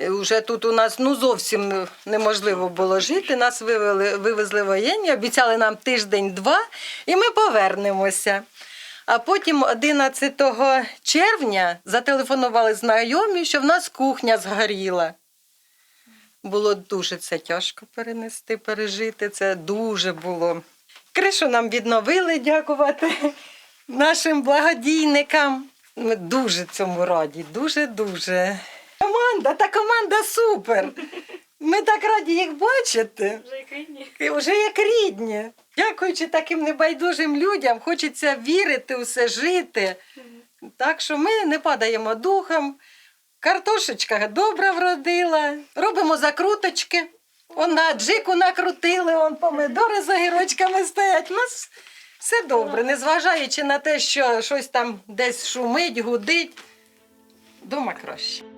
е, вже тут у нас ну зовсім неможливо було жити. Нас вивели, вивезли воєнні, обіцяли нам тиждень-два, і ми повернемося. А потім 11 червня зателефонували знайомі, що в нас кухня згоріла. Було дуже це тяжко перенести, пережити. Це дуже було. Кришу нам відновили, дякувати нашим благодійникам. Ми дуже цьому раді, дуже-дуже. Команда, та команда супер. Ми так раді їх бачити. Вже як рідні. Вже як рідні. Дякуючи таким небайдужим людям, хочеться вірити у все жити. Так що ми не падаємо духом. Картошечка добре вродила. Робимо закруточки. Он на джику накрутили, он помидори з огірочками стоять. У нас все добре, незважаючи на те, що щось там десь шумить, гудить. Дома краще.